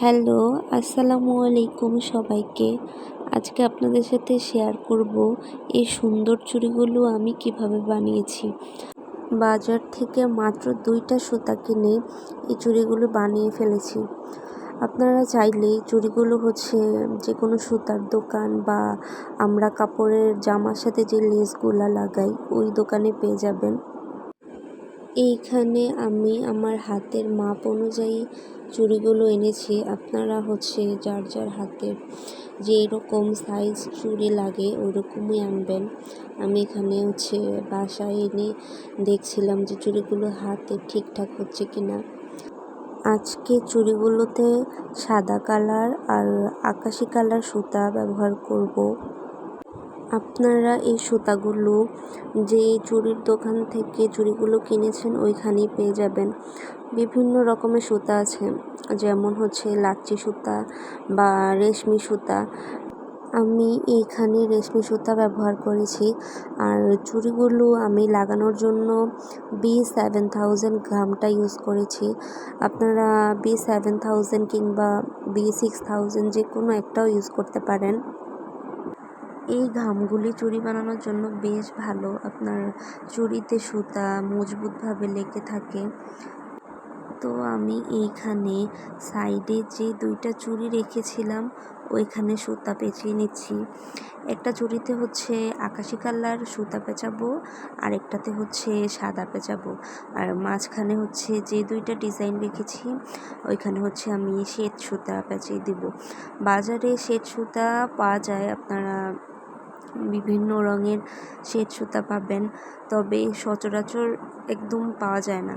Hello, আসসালামু আলাইকুম সবাইকে। আজকে আপনাদের সাথে শেয়ার করব এই সুন্দর চুড়িগুলো আমি কীভাবে বানিয়েছি। বাজার থেকে মাত্র দুইটা সুতা কিনে এই চুড়িগুলো বানিয়ে ফেলেছি। আপনারা চাইলে চুড়িগুলো হচ্ছে যে কোনো সুতার দোকান বা আমরা কাপড়ের জামার সাথে যে লেসগুলো লাগাই, ওই দোকানে পেয়ে যাবেন। এইখানে আমি আমার হাতের মাপ অনুযায়ী চুড়িগুলো এনেছি। আপনারা হচ্ছে যার যার হাতের যে এরকম সাইজ চুড়ি লাগে ওই রকমই আনবেন। আমি এখানে হচ্ছে বাসায় এনে দেখছিলাম যে চুড়িগুলো হাতে ঠিকঠাক হচ্ছে কি না আজকে চুড়িগুলোতে সাদা কালার আর আকাশি কালার সুতা ব্যবহার করব। আপনারা এই সুতাগুলো যে চুড়ির দোকান থেকে চুড়িগুলো কিনেছেন, ওইখানেই পেয়ে যাবেন। বিভিন্ন রকমের সুতা আছে, যেমন হচ্ছে লাচ্চি সুতা বা রেশমি সুতা। আমি এইখানে রেশমি সুতা ব্যবহার করেছি, আর চুড়িগুলো আমি লাগানোর জন্য বি সেভেন থাউজেন্ড গ্রামটা ইউজ করেছি। আপনারা বি সেভেন থাউজেন্ড কিংবা বি সিক্স থাউজেন্ড যে কোনো একটাও ইউজ করতে পারেন। এই ঘামগুলি চুড়ি বানানোর জন্য বেশ ভালো। আপনার চুড়িতে সুতা মজবুতভাবে লেগে থাকে। তো আমি এইখানে সাইডে যে দুইটা চুড়ি রেখেছিলাম, ওইখানে সুতা পেঁচিয়ে নিচ্ছি। একটা চুড়িতে হচ্ছে আকাশি কালার সুতা পেঁচাবো আর একটাতে হচ্ছে সাদা পেঁচাবো। আর মাঝখানে হচ্ছে যে দুইটা ডিজাইন রেখেছি, ওইখানে হচ্ছে আমি শ্বেত সুতা পেঁচিয়ে দিব। বাজারে শ্বেত সুতা পাওয়া যায় আপনারা বিভিন্ন রঙের শ্বেত সুতা পাবেন, তবে সচরাচর একদম পাওয়া যায় না।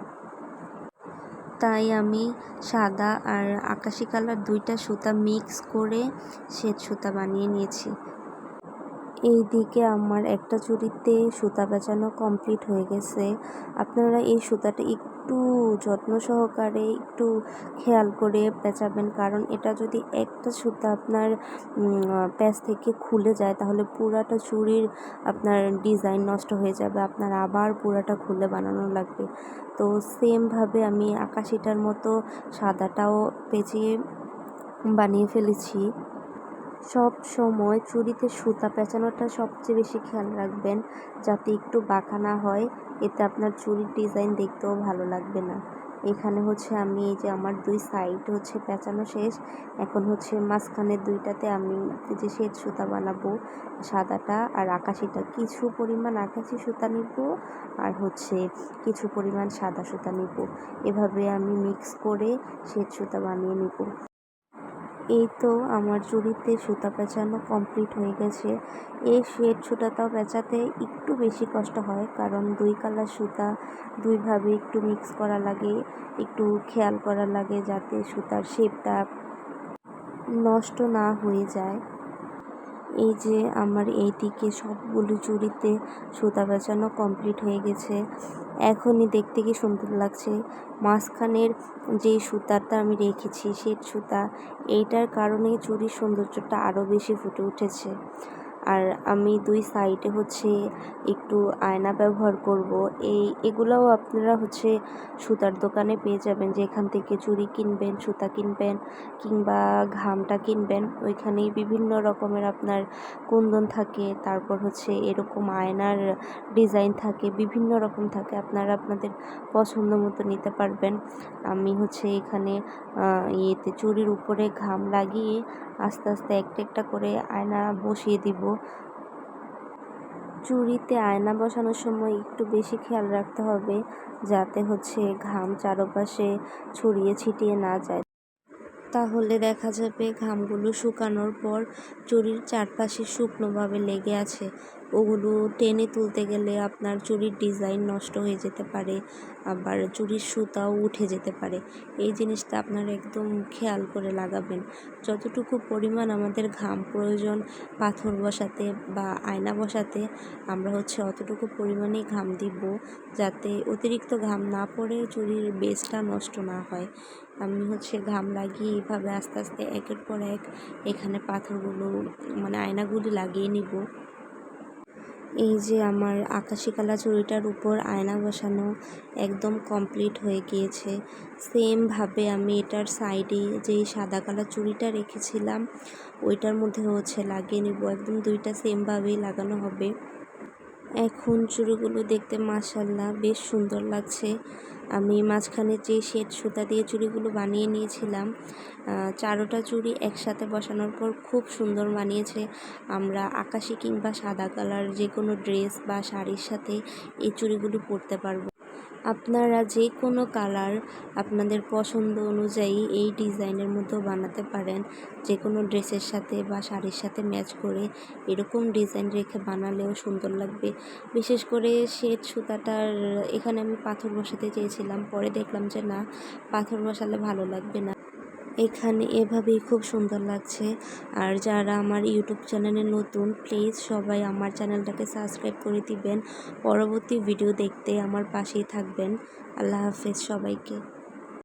তাই আমি সাদা আর আকাশি কালার দুইটা সুতা মিক্স করে শ্বেত সুতা বানিয়ে নিয়েছি। এই দিকে আমার একটা চুরিতে সুতা বেচানো কমপ্লিট হয়ে গেছে। আপনারা এই সুতাটা একটু যত্ন সহকারে একটু খেয়াল করে পেঁচাবেন, কারণ এটা যদি একটা সুতা আপনার প্যাচ থেকে খুলে যায়, তাহলে পুরাটা চুড়ির আপনার ডিজাইন নষ্ট হয়ে যাবে, আপনার আবার পুরাটা খুলে বানানো লাগবে। তো সেমভাবে আমি আকাশিটার মতো সাদাটাও পেঁচিয়ে বানিয়ে ফেলেছি। সব সময় চুড়িতে সুতা পেঁচানোটা সবচেয়ে বেশি খেয়াল রাখবেন, যাতে একটু বাঁকা না হয়। এতে আপনার চুড়ির ডিজাইন দেখতেও ভালো লাগবে না। এখানে হচ্ছে আমি এই যে আমার দুই সাইড হচ্ছে পেঁচানো শেষ, এখন হচ্ছে মাঝখানের দুইটাতে আমি যে শ্বেত সুতা বানাবো, সাদাটা আর আকাশিটা, কিছু পরিমাণ আকাশি সুতা নিব আর হচ্ছে কিছু পরিমাণ সাদা সুতা নিব। এভাবে আমি মিক্স করে শ্বেত সুতা বানিয়ে নিব। এই তো আমার চুড়িতে সুতা পেঁচানো কমপ্লিট হয়ে গেছে। এই শেড সুতাটাও পেঁচাতে একটু বেশি কষ্ট হয়, কারণ দুই কালার সুতা দুইভাবে একটু মিক্স করা লাগে, একটু খেয়াল করা লাগে যাতে সুতার শেপটা নষ্ট না হয়ে যায়। এই যে আমার এইদিকে সবগুলো চুড়িতে সুতা বেচানো কমপ্লিট হয়ে গেছে। এখনই দেখতে কি সুন্দর লাগছে। মাঝখানের যে সুতাটা আমি রেখেছি, সেই সুতা, এইটার কারণে চুড়ির সৌন্দর্যটা আরও বেশি ফুটে উঠেছে। আর আমি দুই সাইডে হচ্ছে একটু আয়না ব্যবহার করব। এই এগুলোও আপনারা হচ্ছে সুতার দোকানে পেয়ে যাবেন। যেখান থেকে চুড়ি কিনবেন, সুতা কিনবেন কিংবা ঘামটা কিনবেন, ওইখানেই বিভিন্ন রকমের আপনার কুন্দন থাকে, তারপর হচ্ছে এরকম আয়নার ডিজাইন থাকে, বিভিন্ন রকম থাকে। আপনারা আপনাদের পছন্দ মতো নিতে পারবেন। আমি হচ্ছে এখানে ইয়েতে চুড়ির উপরে ঘাম লাগিয়ে আস্তে আস্তে একটা একটা করে আয়না বসিয়ে দিব। চুরিতে আয়না বসানোর সময় একটু বেশি খেয়াল রাখতে হবে, যাতে হচ্ছে ঘাম চারপাশে ছড়িয়ে ছিটিয়ে না যায়। তাহলে দেখা যাবে ঘামগুলো শুকানোর পর চুরির চারপাশে শুকনোভাবে লেগে আছে। ওগুলো টেনে তুলতে গেলে আপনার চুড়ির ডিজাইন নষ্ট হয়ে যেতে পারে, আবার চুড়ির সুতাও উঠে যেতে পারে। এই জিনিসটা আপনার একদম খেয়াল করে লাগাবেন। যতটুকু পরিমাণ আমাদের ঘাম প্রয়োজন পাথর বসাতে বা আয়না বসাতে, আমরা হচ্ছে অতটুকু পরিমাণেই ঘাম দিব যাতে অতিরিক্ত ঘাম না পড়ে চুরির বেসটা নষ্ট না হয়। আমি হচ্ছে ঘাম লাগিয়ে এইভাবে আস্তে আস্তে একের পর এক এখানে পাথরগুলো মানে আয়নাগুলি লাগিয়ে নিব। এই যে আমার আকাশি কালা চুড়িটার উপর আয়না বসানো একদম কমপ্লিট হয়ে গিয়েছে। সেমভাবে আমি এটার সাইডে যেই সাদা কালা চুড়িটা রেখেছিলাম, ওইটার মধ্যে হচ্ছে লাগিয়ে নিব। একদম দুইটা সেমভাবেই লাগানো হবে। এখন চুড়িগুলো দেখতে মাসাল্লাহ বেশ সুন্দর লাগছে। আমি মাঝখানে যে শেড সুতা দিয়ে চুড়িগুলো বানিয়ে নিয়েছিলাম চারোটা চুড়ি একসাথে বসানোর পর খুব সুন্দর বানিয়েছে আমরা আকাশি কিংবা সাদা কালার যে কোনো ড্রেস বা শাড়ির সাথে এই চুড়িগুলো পরতে পারব। আপনারা যে কোনো কালার আপনাদের পছন্দ অনুযায়ী এই ডিজাইনের মধ্যেও বানাতে পারেন। যে কোনো ড্রেসের সাথে বা শাড়ির সাথে ম্যাচ করে এরকম ডিজাইন রেখে বানালেও সুন্দর লাগবে। বিশেষ করে শ্বেত সুতাটার, এখানে আমি পাথর বসাতে চেয়েছিলাম, পরে দেখলাম যে না, পাথর বসালে ভালো লাগবে না। এখানে এভাবেই খুব সুন্দর লাগছে। আর যারা আমার ইউটিউব চ্যানেলে নতুন প্লিজ সবাই আমার চ্যানেলটাকে সাবস্ক্রাইব করে দিবেন। পরবর্তী ভিডিও দেখতে আমার পাশেই থাকবেন। আল্লাহ হাফেজ সবাইকে।